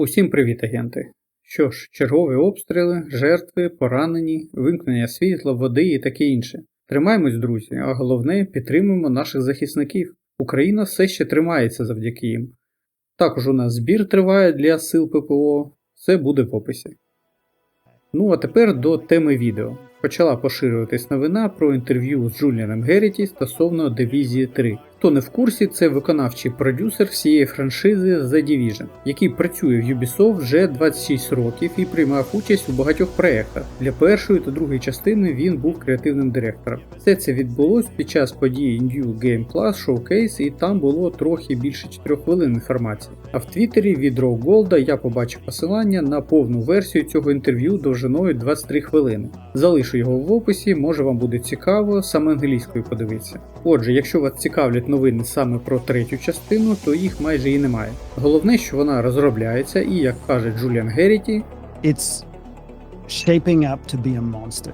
Усім привіт, агенти! Що ж, чергові обстріли, жертви, поранені, вимкнення світла, води і таке інше. Тримаємось, друзі, а головне підтримуємо наших захисників. Україна все ще тримається завдяки їм. Також у нас збір триває для сил ППО, все буде в описі. Ну а тепер до теми відео. Почала поширюватись новина про інтерв'ю з Джуліаном Герріті стосовно Дивізії 3. Хто не в курсі, це виконавчий продюсер всієї франшизи The Division, який працює в Ubisoft вже 26 років і приймав участь у багатьох проєктах. Для першої та другої частини він був креативним директором. Все це відбулось під час події New Game Plus Showcase, і там було трохи більше 4 хвилин інформації. А в Твіттері від Raw Gold я побачив посилання на повну версію цього інтерв'ю довжиною 23 хвилини. Залишу його в описі, може вам буде цікаво саме англійською подивитися. Отже, якщо вас цікавлять новини саме про третю частину, то їх майже і немає. Головне, що вона розробляється, і як каже Джуліан Герріті, it's shaping up to be a monster.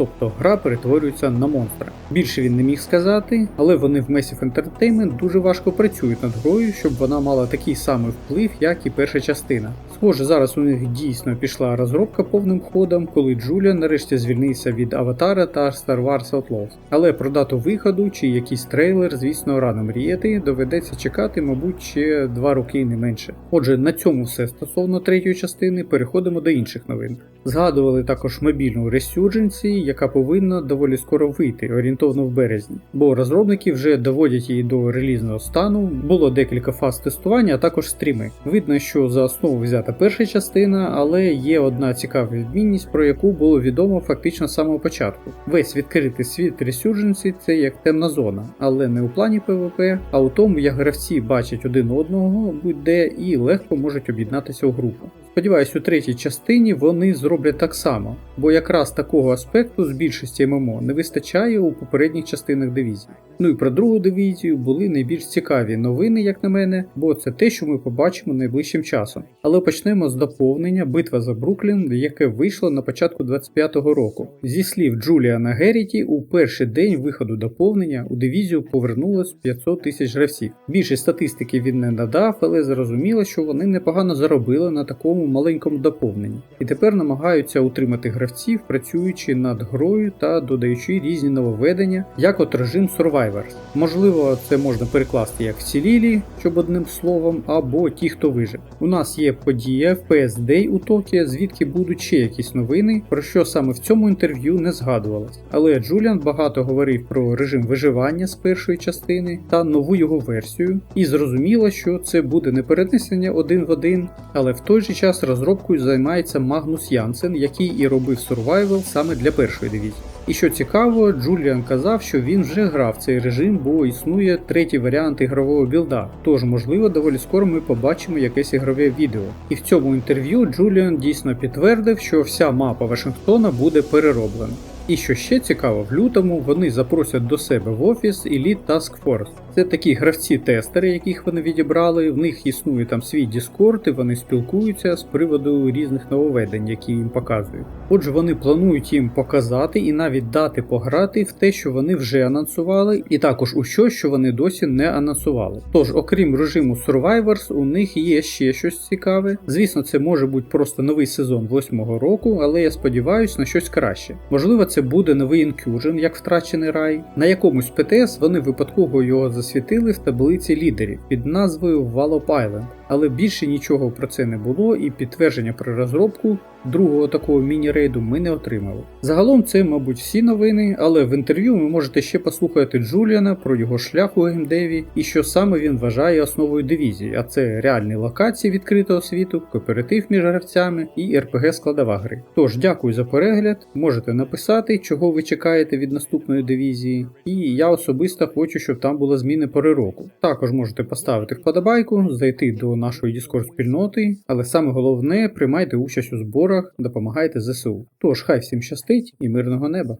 тобто гра перетворюється на монстра. Більше він не міг сказати, але вони в Massive Entertainment дуже важко працюють над грою, щоб вона мала такий самий вплив, як і перша частина. Схоже, зараз у них дійсно пішла розробка повним ходом, коли Джуліан нарешті звільнився від Аватара та Star Wars Outlaws. Але про дату виходу чи якийсь трейлер, звісно, рано мріяти, доведеться чекати, мабуть, ще два роки не менше. Отже, на цьому все стосовно третьої частини, переходимо до інших новин. Згадували також мобільну Resurgency, яка повинна доволі скоро вийти, орієнтовно в березні, бо розробники вже доводять її до релізного стану. Було декілька фаз тестування, а також стріми. Видно, що за основу взята перша частина, але є одна цікава відмінність, про яку було відомо фактично з самого початку. Весь відкритий світ Resurgency – це як темна зона, але не у плані PvP, а у тому, як гравці бачать один одного будь-де і легко можуть об'єднатися у групу. Сподіваюсь, у третій частині вони зроблять так само, бо якраз такого аспекту з більшості ММО не вистачає у попередніх частинах дивізії. Ну і про другу дивізію були найбільш цікаві новини, як на мене, бо це те, що ми побачимо найближчим часом. Але почнемо з доповнення Битва за Бруклін, яке вийшло на початку 25-го року. Зі слів Джуліана Герріті, у перший день виходу доповнення у дивізію повернулось 500 тисяч гравців. Більше статистики він не надав, але зрозуміло, що вони непогано заробили на такому маленькому доповненні, і тепер намагаються утримати гравців, працюючи над грою та додаючи різні нововведення, як от режим Survivors. Можливо, це можна перекласти як вцілілі, щоб одним словом, або ті, хто вижив. У нас є подія FPS Day у Токіо, звідки будуть ще якісь новини, про що саме в цьому інтерв'ю не згадувалось. Але Джуліан багато говорив про режим виживання з першої частини та нову його версію, і зрозуміло, що це буде не перенесення один в один, але в той же час розробкою займається Магнус Янсен, який і робив Survival саме для першої дивізії. І що цікаво, Джуліан казав, що він вже грав цей режим, бо існує третій варіант ігрового білда. Тож, можливо, доволі скоро ми побачимо якесь ігрове відео. І в цьому інтерв'ю Джуліан дійсно підтвердив, що вся мапа Вашингтона буде перероблена. І що ще цікаво, в лютому вони запросять до себе в офіс Elite Task Force. Це такі гравці-тестери, яких вони відібрали. В них існує там свій Discord, і вони спілкуються з приводу різних нововведень, які їм показують. Отже, вони планують їм показати і навіть дати пограти в те, що вони вже анонсували, і також у що, що вони досі не анонсували. Тож, окрім режиму Survivors, у них є ще щось цікаве. Звісно, це може бути просто новий сезон восьмого року, але я сподіваюся на щось краще. Можливо, це буде новий Incursion, як втрачений рай. На якомусь ПТС вони випадково його засвітили в таблиці лідерів під назвою Wallop але більше нічого про це не було, і підтвердження про розробку другого такого міні-рейду ми не отримали. Загалом це, мабуть, всі новини, але в інтерв'ю ви можете ще послухати Джуліана про його шлях у геймдеві і що саме він вважає основою дивізії, а це реальні локації відкритого світу, кооператив між гравцями і РПГ складова гри. Тож дякую за перегляд, можете написати, чого ви чекаєте від наступної дивізії, і я особисто хочу, щоб там були зміни пори року. Також можете поставити вподобайку, зайти до нашої Discord спільноти, але саме головне приймайте участь у зборах, допомагайте ЗСУ. Тож хай всім щастить і мирного неба!